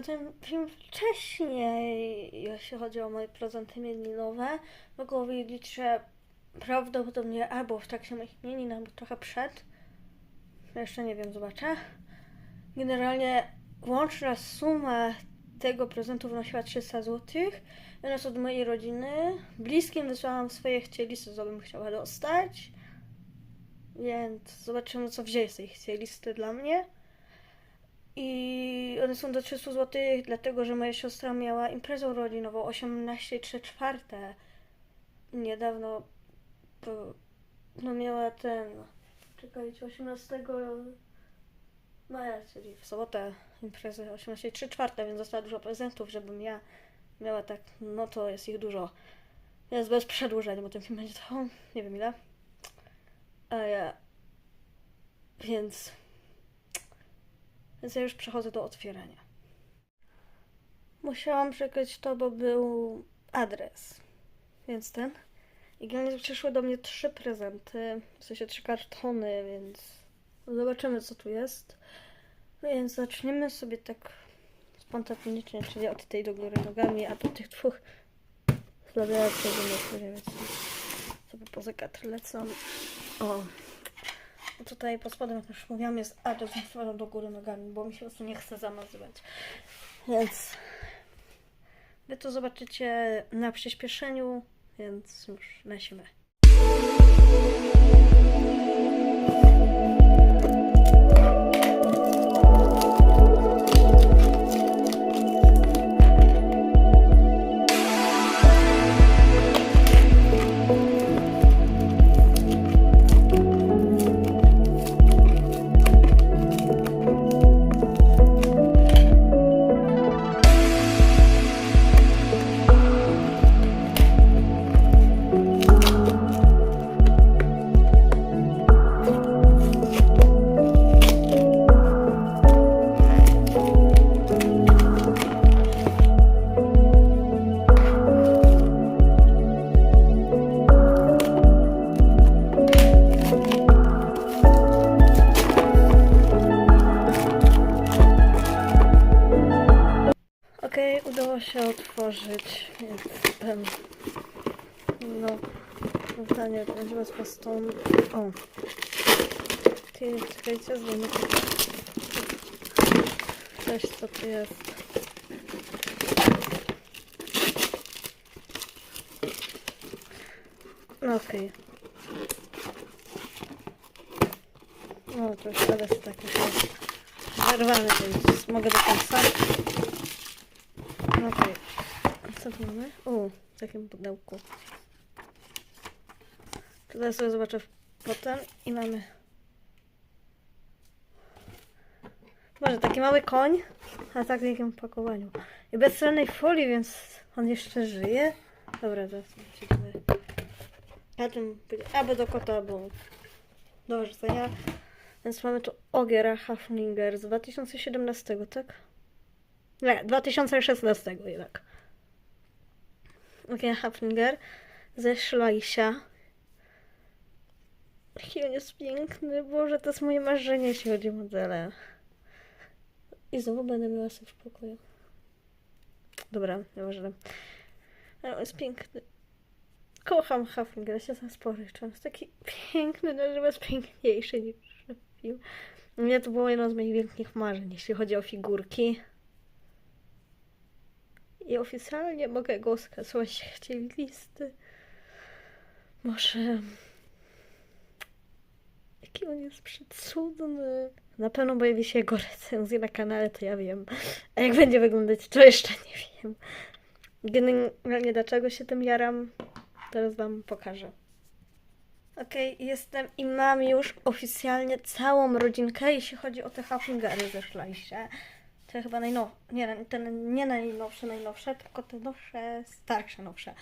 nagrałem ten film wcześniej, jeśli chodzi o moje prezenty imieninowe. Mogło wiedzieć, że prawdopodobnie albo w trakcie moich imienin, albo trochę przed. Jeszcze nie wiem, zobaczę. Generalnie łączna suma tego prezentu wynosiła 300 zł. Jest od mojej rodziny. Bliskim wysłałam swoje chcieli, co bym chciała dostać. Więc zobaczymy, co wzięli z tej chcieli listy dla mnie. I one są do 300 zł, dlatego że moja siostra miała imprezę rodzinową 18 3 czwarte. Niedawno no miała ten, czekajcie, 18 maja, czyli w sobotę imprezę 18 3 czwarte, więc dostała dużo prezentów, żebym ja miała tak, no to jest ich dużo. Więc bez przedłużenia, bo ten film będzie trwał nie wiem ile. A ja, więc więc ja już przechodzę do otwierania. Musiałam przekryć to, bo był adres. Więc ten. I generalnie przyszły do mnie trzy prezenty, w sensie trzy kartony, więc zobaczymy co tu jest. Więc zaczniemy sobie tak spontanicznie, czyli od tej do góry nogami, a do tych dwóch zlabiałem sobie więc sobie poza lecą. O, no Tutaj pod spodem, jak już mówiłam, jest adres, więc wkładam do góry nogami, bo mi się po prostu nie chce zamazywać. Więc wy to zobaczycie na przyspieszeniu, więc już lecimy. No, pytanie będzie was po stąd. O, ty, czekajcie, zdejmę. Coś, co tu jest. No okej. No, to już teraz jest zerwany, więc mogę do końca. Okej. A Co tu mamy? O, w takim pudełku. Tutaj sobie zobaczę potem i mamy. Boże, taki mały koń, a tak w jakim opakowaniu. I bez celnej folii, więc on jeszcze żyje. Dobra, zaraz zobaczymy. Ja tym albo do kota, albo do rzucenia. Więc mamy tu Ogiera Haflinger z 2017, tak? Nie, 2016 jednak. Ogier Haflinger ze Szlajsia. Jaki on jest piękny. Boże, to jest moje marzenie, jeśli chodzi o modele. I znowu będę miała sobie w pokoju. Dobra, nieważne. Ale on jest piękny. Kocham Haflinger, się za spory On jest taki piękny, no, że jest piękniejszy niż film. Mnie to było jedno z moich wielkich marzeń, jeśli chodzi o figurki. I oficjalnie mogę go skasować, chcieli listy. Może... Jaki on jest przecudny. Na pewno pojawi się jego recenzja na kanale, to ja wiem. A jak będzie wyglądać, to jeszcze nie wiem. Generalnie dlaczego się tym jaram, teraz wam pokażę. Okej, jestem i mam już oficjalnie całą rodzinkę, jeśli chodzi o te haflingery ze Szlajsie. Te chyba najnowsze, nie, te nie najnowsze, najnowsze, tylko te nowsze, starsze, nowsze.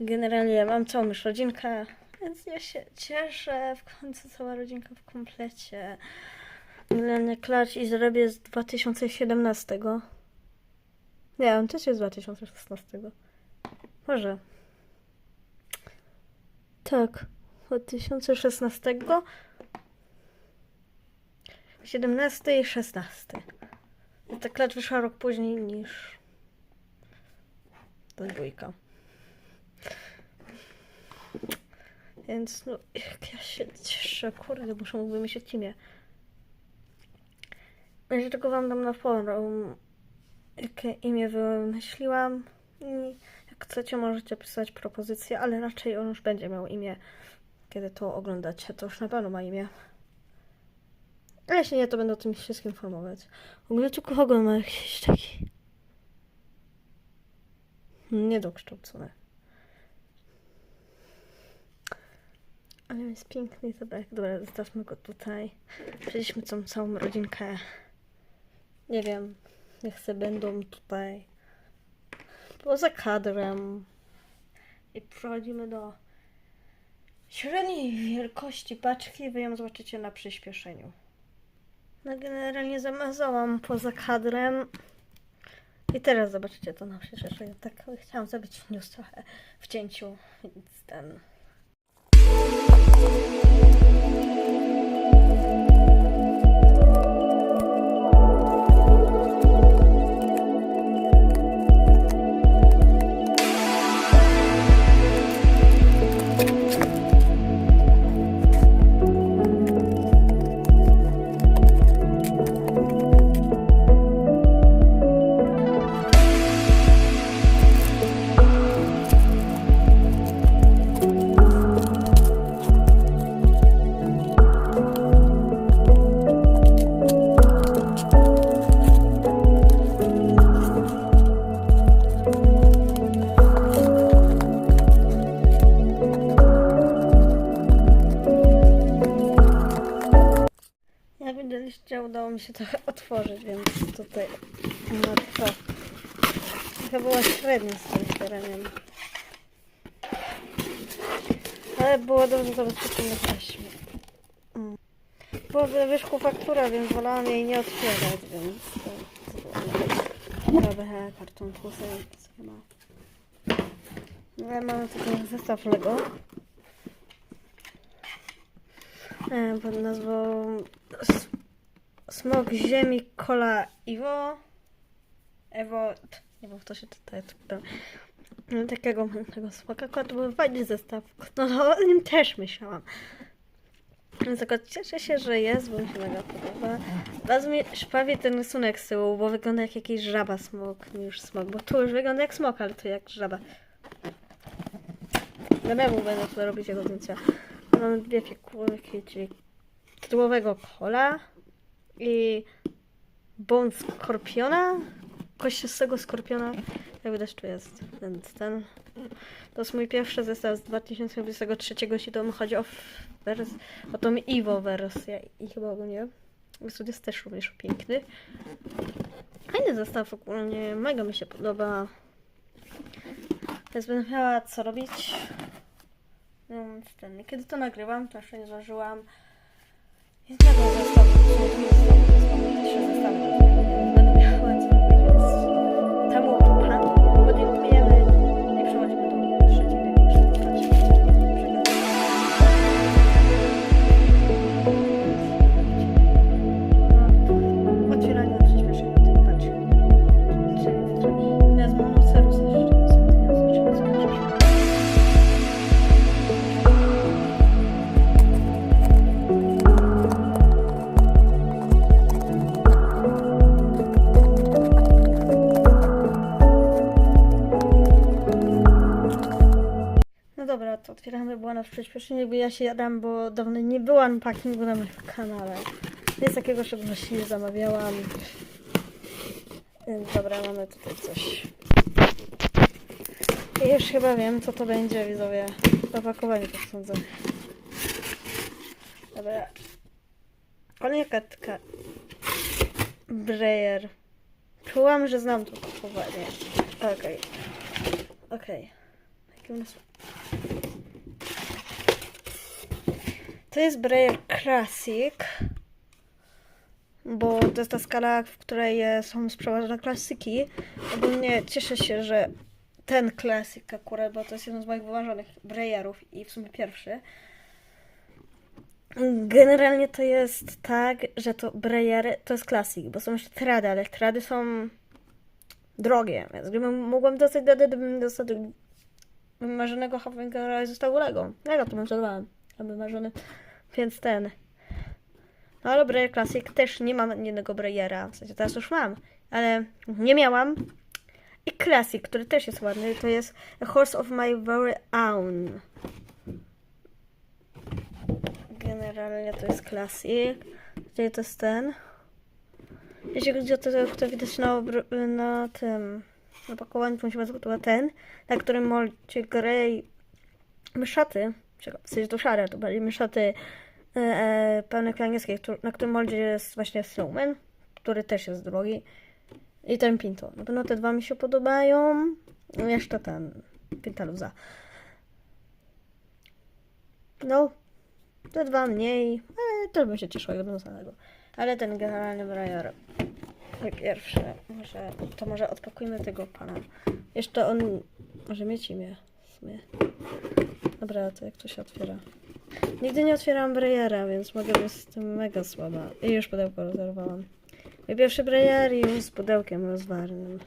Generalnie mam całą już rodzinkę, więc ja się cieszę. W końcu cała rodzinka w komplecie. Generalnie klacz i zrobię z 2017. Nie, on też jest z 2016. Może. Tak. 2016. 17 i 16. ta klacz wyszła rok później niż ta dwójka. Więc no, jak ja się cieszę, kurde, muszę mógłby mieć odcinek. Ja tylko wam dam na forum, jakie imię wymyśliłam i jak chcecie możecie pisać propozycje, ale raczej on już będzie miał imię, kiedy to oglądacie, to już na pewno ma imię. A jeśli nie, to będę o tym wszystkim informować. W ogóle tu kogo ma jakiś taki niedokształcony. Ale jest piękny, dobra, dobra, zostawmy go tutaj. Przejdziemy tą całą rodzinkę. Nie wiem, niech se będą tutaj poza kadrem. I przechodzimy do średniej wielkości paczki. Wy ją zobaczycie na przyspieszeniu. No generalnie zamazałam poza kadrem. I teraz zobaczycie to na przyspieszeniu. Tak chciałam zrobić news trochę w cięciu, więc ten... Thank you. Była w wierzchu faktura, więc wolałam jej nie otwierać, więc Trochę karton tłusty, nic nie ma. No, Ale mamy tutaj zestaw Lego. E, pod nazwą Smok Ziemi Kola Iwo. Ewo. Nie wiem, to się czyta. no, Takiego tego smoka to był fajny zestaw. No, no o nim też myślałam. Więc Tylko cieszę się, że jest, bo mi się mega podoba. Bardzo mi szpawi ten rysunek z tyłu, bo wygląda jak jakiś żaba smok niż smok. Bo tu już wygląda jak smok, ale tu jak żaba. Na memu będę tu robić jego zdjęcia. Mamy dwie figurki, czyli tytułowego kola i bądź skorpiona, kościastego skorpiona. Jak widać tu jest, więc ten. To jest mój pierwszy zestaw z 2023, jeśli to chodzi o wers- o tą Evo wersję i chyba ogólnie. Jest jest też również piękny. Fajny zestaw ogólnie, mega mi się podoba. Więc będę miała co robić. Więc ten, kiedy to nagrywam, to jeszcze nie tu jest zestaw, trzy zestawy do zrobienia. Będę miała co robić, więc temu panu na przyspieszenie, jakby ja się jadam, bo dawno nie było unpackingu na moim kanale. Nic takiego, że właśnie zamawiałam. Więc dobra, mamy tutaj coś. I już chyba wiem, co to będzie, widzowie. Opakowanie to sądzę. Dobra. Konikatka. Breyer. Czułam, że znam to opakowanie. Okej. Okej. Jakie u nas To jest Braille Classic, bo to jest ta skala, w której są sprowadzone klasyki. Ogólnie cieszę się, że ten klasyk akurat, bo to jest jeden z moich wymarzonych Braillerów i w sumie pierwszy. Generalnie to jest tak, że to brejery to jest klasik, bo są jeszcze trady, ale trady są drogie, więc gdybym mogłam dostać do gdybym dostał do marzonego Huffingera i został Lego. Lego to bym zadawałam, aby marzony, więc ten. No ale Breyer Classic też nie mam jednego Breyera, w sensie teraz już mam, ale nie miałam. I Classic, który też jest ładny, to jest A Horse of My Very Own. Generalnie to jest Classic. Gdzie to jest ten? Jeśli chodzi o to, to widać na, na tym na pakowaniu, to chyba to ten, na którym molcie Grey myszaty, czekaj, w sensie to szare, to bardziej myszaty e, e, pełne angielskie, na którym moldzie jest właśnie Snowman, który też jest drogi. I ten Pinto. Na pewno te dwa mi się podobają. No jeszcze ten Pintaluza. No, te dwa mniej, ale też bym się cieszyła, gdybym samego. Ale ten generalny Briar pierwszy. Może, to może odpakujmy tego pana. Jeszcze on może mieć imię w sumie. Dobra, to jak to się otwiera? Nigdy nie otwierałam Breyera, więc mogę być z tym mega słaba. I już pudełko rozerwałam. Mój pierwszy Breyer i już z pudełkiem rozwarnym.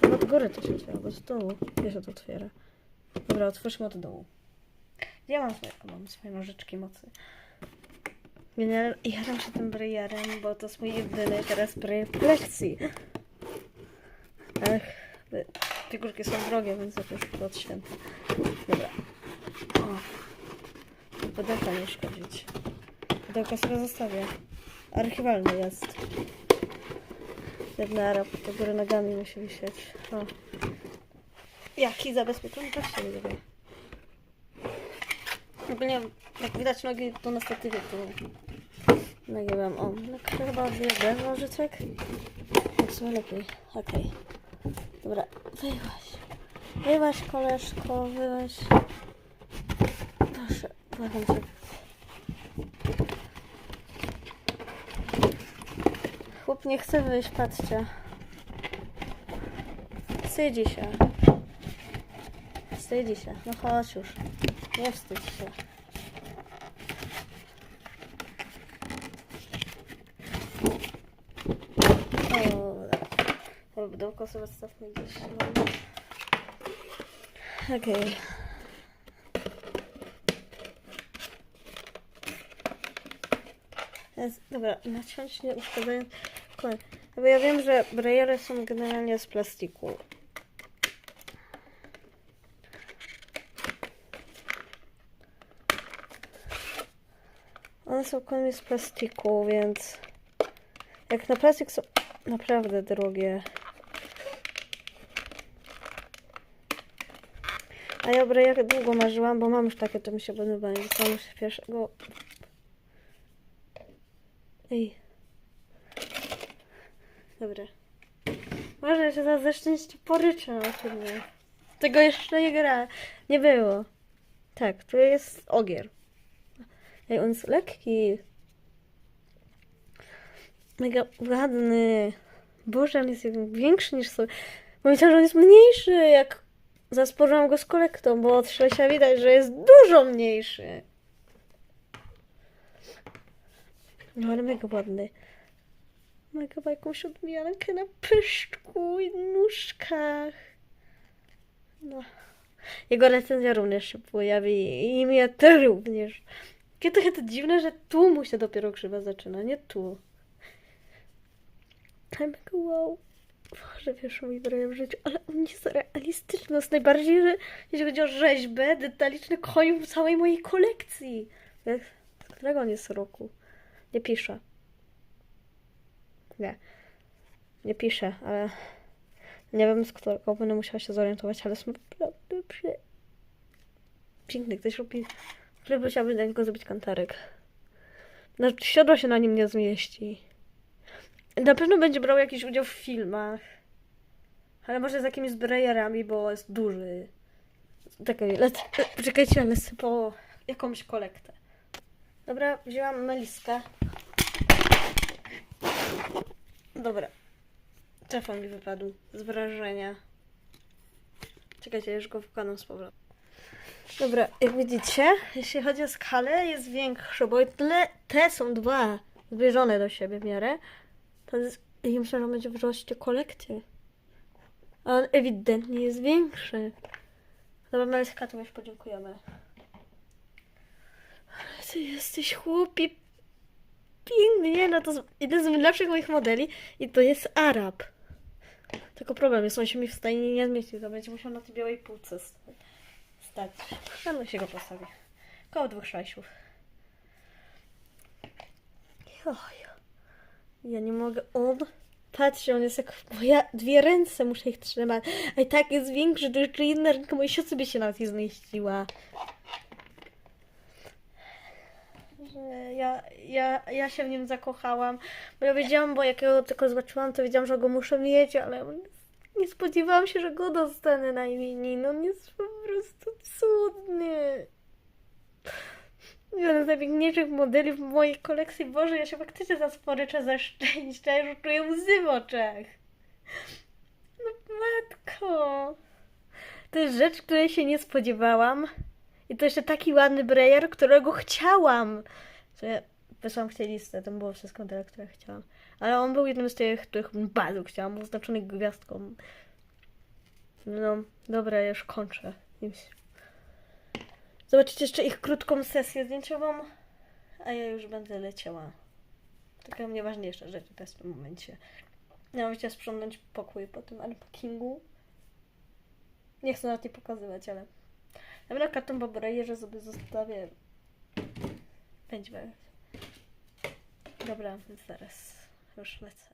Chyba od góry to się otwiera, bo z dołu. Gdzie się to otwiera? Dobra, otwórzmy od dołu. Ja mam swoje, mam swoje nożyczki mocy. General, jaram się tym Breyerem, bo to jest mój jedyny teraz Breyer w kolekcji. Ach, figurki są drogie, więc to od święta. Dobra. O. Pudełka nie szkodzić. Pudełko sobie zostawię. Archiwalny jest. Jedna Arab do góry nogami musi wisieć. O. Jaki zabezpieczony? Patrzcie mi tego. Ogólnie, jak widać nogi, to na statywie tu nagięłam. O, no chyba odjeżdżę nożyczek. Tak sobie lepiej. Okej. Dobra, wyłaś. Wyłaś, koleżko, wyłaś. Błagam cię. Chłop nie chce wyjść, patrzcie. Wstydzi się. Wstydzi się. No chodź już. Nie wstydź się. Dobra. Pudełko sobie stawmy gdzieś. Okej. Dobra, naciąć nie uszkadzając. Bo ja wiem, że brejery są generalnie z plastiku. One są koniec z plastiku, więc jak na plastik są naprawdę drogie. A ja brejery długo marzyłam, bo mam już takie, to mi się podobają. Dostałam już pierwszego Ej. Dobra. Może się za ze szczęście poryczę na filmie. Tego jeszcze nie gra. Nie było. Tak, tu jest ogier. Ej, on jest lekki. Mega ładny. Boże, on jest większy niż sobie. Bo myślałam, że on jest mniejszy, jak zasporzyłam go z kolektą, bo od Szlesia widać, że jest dużo mniejszy. No ale mega ładny. Mega ma jakąś odmiankę na pyszczku i nóżkach. No. Jego recenzja również się pojawi i mnie również. Takie trochę to dziwne, że tu mu się dopiero krzywa zaczyna, nie tu. Ale mega wow. Boże, wiesz, mój broje w życiu, ale on jest realistyczny. Jest najbardziej, że jeśli chodzi o rzeźbę, detaliczny koń w całej mojej kolekcji. Którego on jest roku? Nie pisze. Nie. Nie pisze, ale nie wiem z którego będę musiała się zorientować, ale są naprawdę prze... piękny. Ktoś robi, który by chciałby dla niego zrobić kantarek. No, siodło się na nim nie zmieści. Na pewno będzie brał jakiś udział w filmach. Ale może z jakimiś zbrojerami, bo jest duży. Czekaj, lec... Czekajcie, lecę po jakąś kolektę. Dobra, wzięłam meliskę. Dobra. Telefon mi wypadł z wrażenia. Czekajcie, już go wkładam z powrotem. Dobra, jak widzicie, jeśli chodzi o skalę, jest większy, bo tle, te są dwa zbliżone do siebie w miarę. To jest, ja myślę, że będzie wzroście kolekcji. A on ewidentnie jest większy. Dobra, Maryska, to już podziękujemy. Ty jesteś chłopi piękny, nie? No to jeden z najlepszych moich modeli i to jest Arab. Tylko problem jest, on się mi w stanie nie zmieści, to będzie musiał na tej białej półce st- stać. Tam się go postawi. Koło dwóch szajsów. Oj, ja nie mogę, on... Patrzcie, on jest jak moja dwie ręce, muszę ich trzymać. A i tak jest większy, to jeszcze jedna ręka mojej siostry by się nawet nie zmieściła. Że ja, ja, ja się w nim zakochałam, bo ja wiedziałam, bo jak ja go tylko zobaczyłam, to wiedziałam, że go muszę mieć, ale nie spodziewałam się, że go dostanę na imieniny. On jest po prostu cudny. Jeden z najpiękniejszych modeli w mojej kolekcji. Boże, ja się faktycznie zasporyczę ze szczęścia. Już czuję łzy w oczach. No matko. To jest rzecz, której się nie spodziewałam. I to jeszcze taki ładny brejer, którego chciałam. Wysłałam w tej listę, tam było wszystko tyle, które chciałam. Ale on był jednym z tych, których bardzo chciałam, oznaczony gwiazdką. No, dobra, już kończę. Zobaczycie jeszcze ich krótką sesję zdjęciową, a ja już będę leciała. Taka mnie ważniejsza rzecz teraz w tym momencie. Bym chciała sprzątnąć pokój po tym unpackingu. Nie chcę nawet nie pokazywać, ale... Na kartą Boboreje, że sobie zostawię... Będzie Dobra, więc zaraz już lecę.